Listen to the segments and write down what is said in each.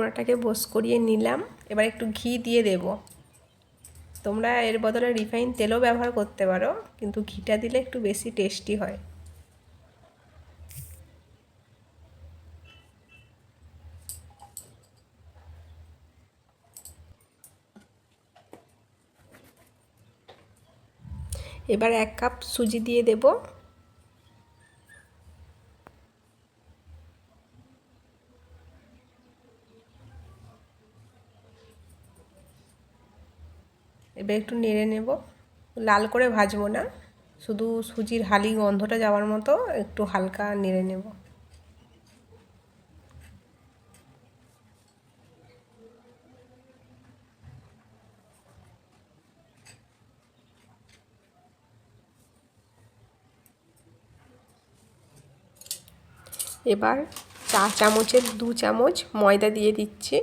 পকোড়াটাকে বস করিয়ে নিলাম। এবার একটু ঘি দিয়ে দেব। তোমরা এর বদলে রিফাইন তেলও ব্যবহার করতে পারো, কিন্তু ঘিটা দিলে একটু বেশি টেস্টি হয়। এবার এক কাপ সুজি দিয়ে দেব। এবার একটু নেড়ে নেব। লাল করে ভাজবো না। শুধু সুজির হালি গন্ধটা যাওয়ার মতো একটু হালকা নেড়ে নেব। এবার চা চামচের দু চামচ ময়দা দিয়ে দিচ্ছি।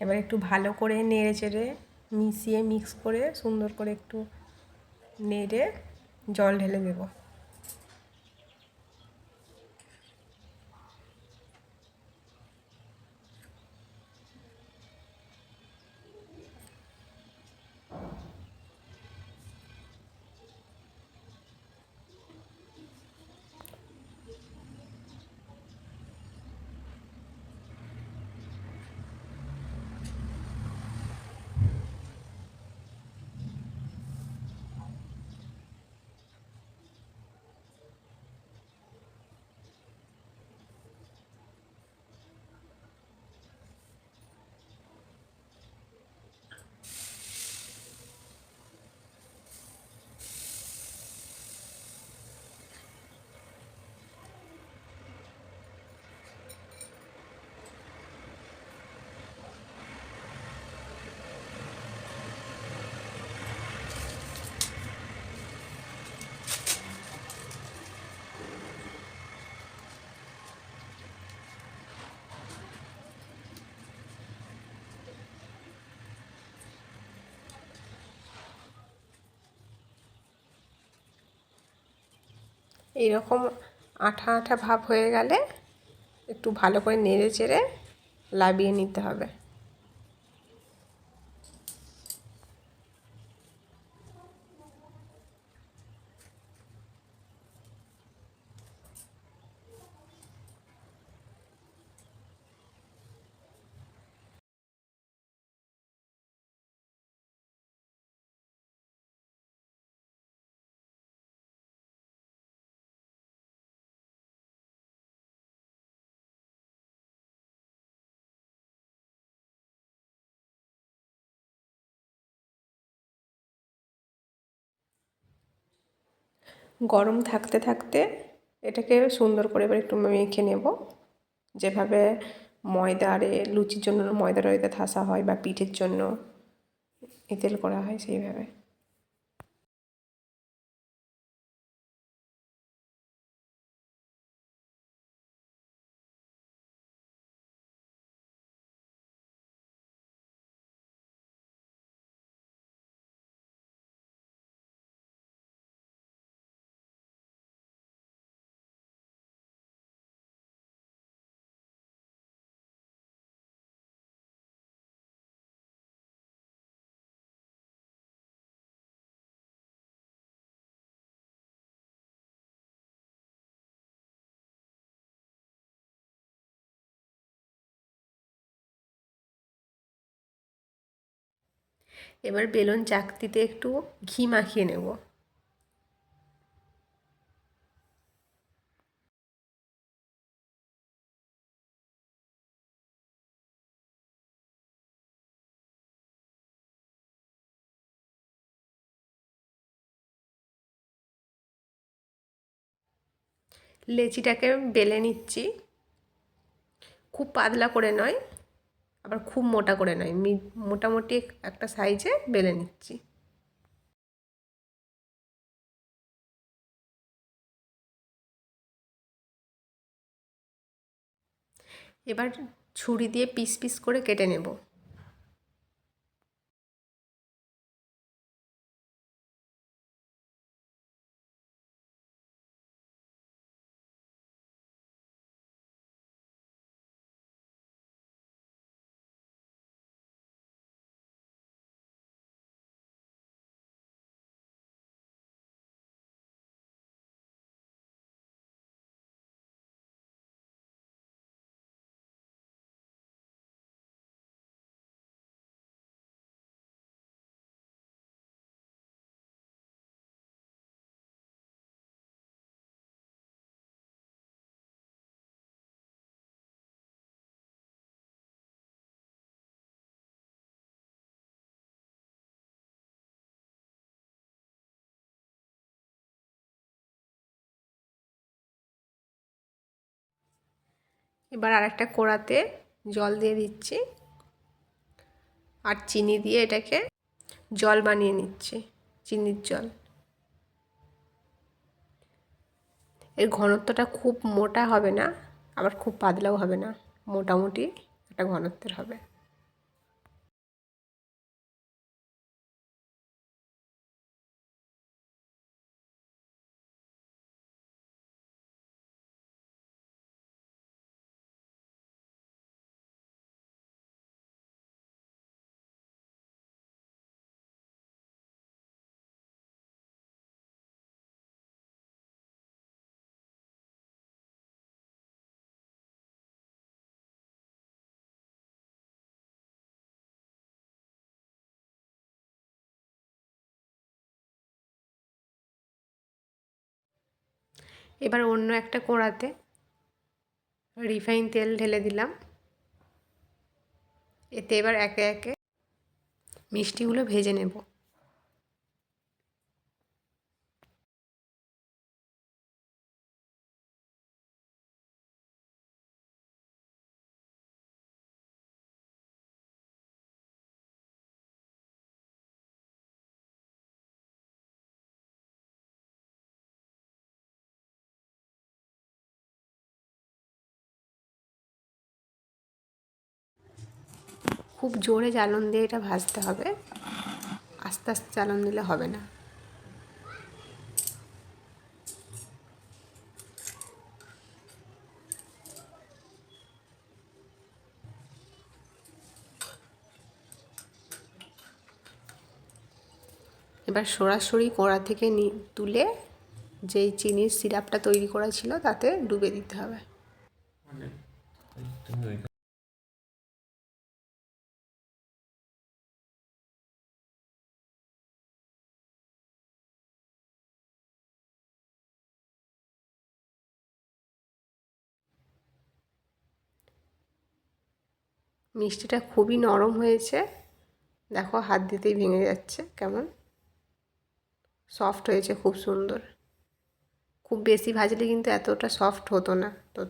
এবার একটু ভালো করে নেড়ে চেড়ে মিশিয়ে মিক্স করে সুন্দর করে একটু নেড়ে জল ঢেলে দেবো। এইরকম আঠা আঠা ভাব হয়ে গেলে একটু ভালো করে নেড়ে চেড়ে লাবিয়ে নিতে হবে। গরম থাকতে থাকতে এটাকে সুন্দর করে এবার একটু মেখে নেব। যেভাবে ময়দারে লুচির জন্য ময়দা রয়েতে থাসা হয় বা পিঠের জন্য এঁতেল করা হয় সেইভাবে। এবার বেলুন চাকতিতে একটু ঘি মাখিয়ে নেব। লেচিটাকে বেলে নিচ্ছি। খুব পাতলা করে নয়। আবার খুব মোটা করে নয় মোটামুটি একটা সাইজে বেলে নিচ্ছি। এবার ছুরি দিয়ে পিস পিস করে কেটে নেব। এবার আর একটা কোড়াতে জল দিয়ে দিচ্ছি আর চিনি দিয়ে এটাকে জল বানিয়ে নিচ্ছি, চিনির জল। এর ঘনত্বটা খুব মোটা হবে না, আবার খুব পাতলাও হবে না, মোটামুটি একটা ঘনত্বের হবে। এবার অন্য একটা কোড়াতে রিফাইন তেল ঢেলে দিলাম। এতে এবার একে একে মিষ্টিগুলো ভেজে নেব। খুব জোরে জ্বালন দিয়ে এটা ভাজতে হবে। আস্তে আস্তে জ্বালন দিলে হবে না। এবার সরাসরি কড়া থেকে তুলে যেই চিনির সিরাপটা তৈরি করা ছিল তাতে ডুবে দিতে হবে। মিষ্টিটা খুবই নরম হয়েছে। দেখো হাত দিতেই ভেঙে যাচ্ছে, কেমন? সফট হয়েছে, খুব সুন্দর। খুব বেশি ভাজলে কিন্তু এতটা সফট হতো না। তো